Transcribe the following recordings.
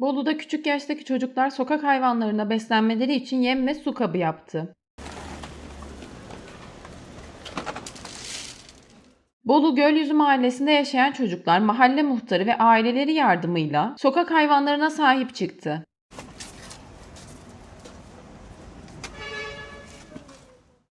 Bolu'da küçük yaştaki çocuklar sokak hayvanlarına beslenmeleri için yem ve su kabı yaptı. Bolu Gölyüzü Mahallesi'nde yaşayan çocuklar mahalle muhtarı ve aileleri yardımıyla sokak hayvanlarına sahip çıktı.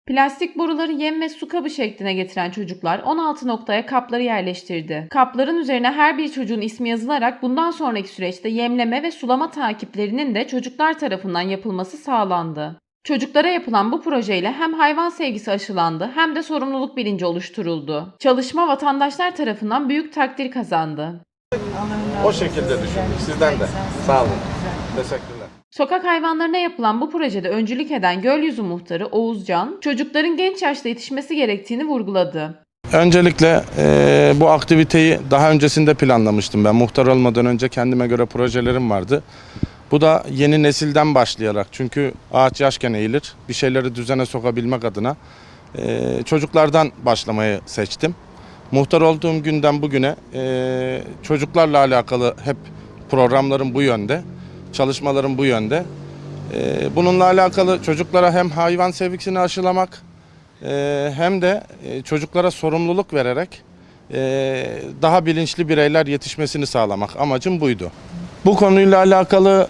Plastik boruları yem ve su kabı şekline getiren çocuklar 16 noktaya kapları yerleştirdi. Kapların üzerine her bir çocuğun ismi yazılarak bundan sonraki süreçte yemleme ve sulama takiplerinin de çocuklar tarafından yapılması sağlandı. Çocuklara yapılan bu projeyle hem hayvan sevgisi aşılandı hem de sorumluluk bilinci oluşturuldu. Çalışma vatandaşlar tarafından büyük takdir kazandı. O şekilde düşündük. Sizden de. Sağ olun. Teşekkürler. Sokak hayvanlarına yapılan bu projede öncülük eden Gölyüzü Muhtarı Oğuzcan, çocukların genç yaşta yetişmesi gerektiğini vurguladı. Öncelikle e, bu aktiviteyi daha öncesinde planlamıştım ben. Muhtar olmadan önce kendime göre projelerim vardı. Bu da yeni nesilden başlayarak çünkü ağaç yaşken eğilir. Bir şeyleri düzene sokabilmek adına e, çocuklardan başlamayı seçtim. Muhtar olduğum günden bugüne e, çocuklarla alakalı hep programlarım bu yönde. Çalışmalarım bu yönde. E, bununla alakalı çocuklara hem hayvan sevgisini aşılamak e, hem de e, çocuklara sorumluluk vererek e, daha bilinçli bireyler yetişmesini sağlamak amacım buydu. Bu konuyla alakalı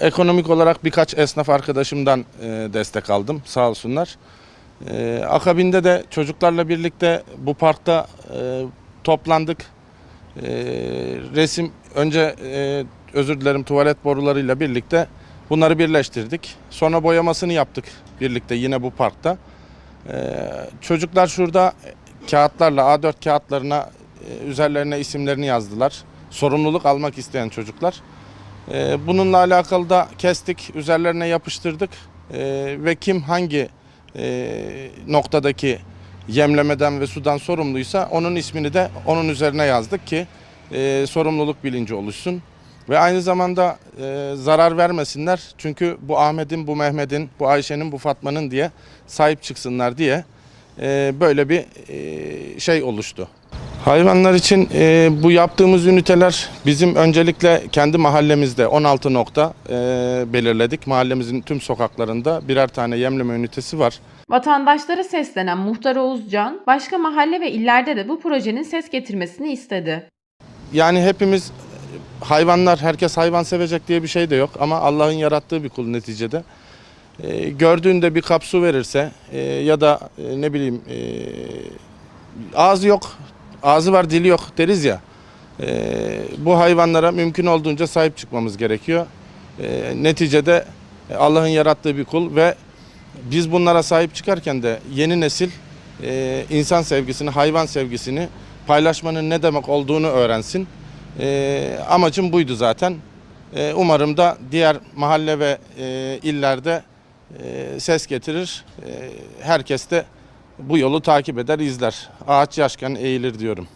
ekonomik olarak birkaç esnaf arkadaşımdan destek aldım sağ olsunlar. Akabinde de çocuklarla birlikte bu parkta toplandık. Resim önce e, özür dilerim tuvalet borularıyla birlikte bunları birleştirdik. Sonra boyamasını yaptık birlikte yine bu parkta. E, çocuklar şurada kağıtlarla A4 kağıtlarına e, üzerlerine isimlerini yazdılar. Sorumluluk almak isteyen çocuklar. E, bununla alakalı da kestik, üzerlerine yapıştırdık E, ve kim hangi e, noktadaki yemlemeden ve sudan sorumluysa onun ismini de onun üzerine yazdık ki e, sorumluluk bilinci oluşsun. Ve aynı zamanda e, zarar vermesinler. Çünkü bu Ahmet'in, bu Mehmet'in, bu Ayşe'nin, bu Fatma'nın diye sahip çıksınlar diye e, böyle bir e, şey oluştu. Hayvanlar için e, bu yaptığımız üniteler bizim öncelikle kendi mahallemizde 16 nokta e, belirledik. Mahallemizin tüm sokaklarında birer tane yemleme ünitesi var. Vatandaşlara seslenen Muhtar Oğuzcan, başka mahalle ve illerde de bu projenin ses getirmesini istedi. Yani hepimiz hayvanlar, herkes hayvan sevecek diye bir şey de yok ama Allah'ın yarattığı bir kul neticede. E, gördüğünde bir kap su verirse e, ya da e, ne bileyim e, ağzı yok, ağzı var dili yok deriz ya. E, bu hayvanlara mümkün olduğunca sahip çıkmamız gerekiyor. E, neticede e, Allah'ın yarattığı bir kul ve biz bunlara sahip çıkarken de yeni nesil e, insan sevgisini, hayvan sevgisini paylaşmanın ne demek olduğunu öğrensin. E, amacım buydu zaten. E, umarım da diğer mahalle ve e, illerde e, ses getirir. E, herkes de bu yolu takip eder, izler. Ağaç yaşken eğilir diyorum.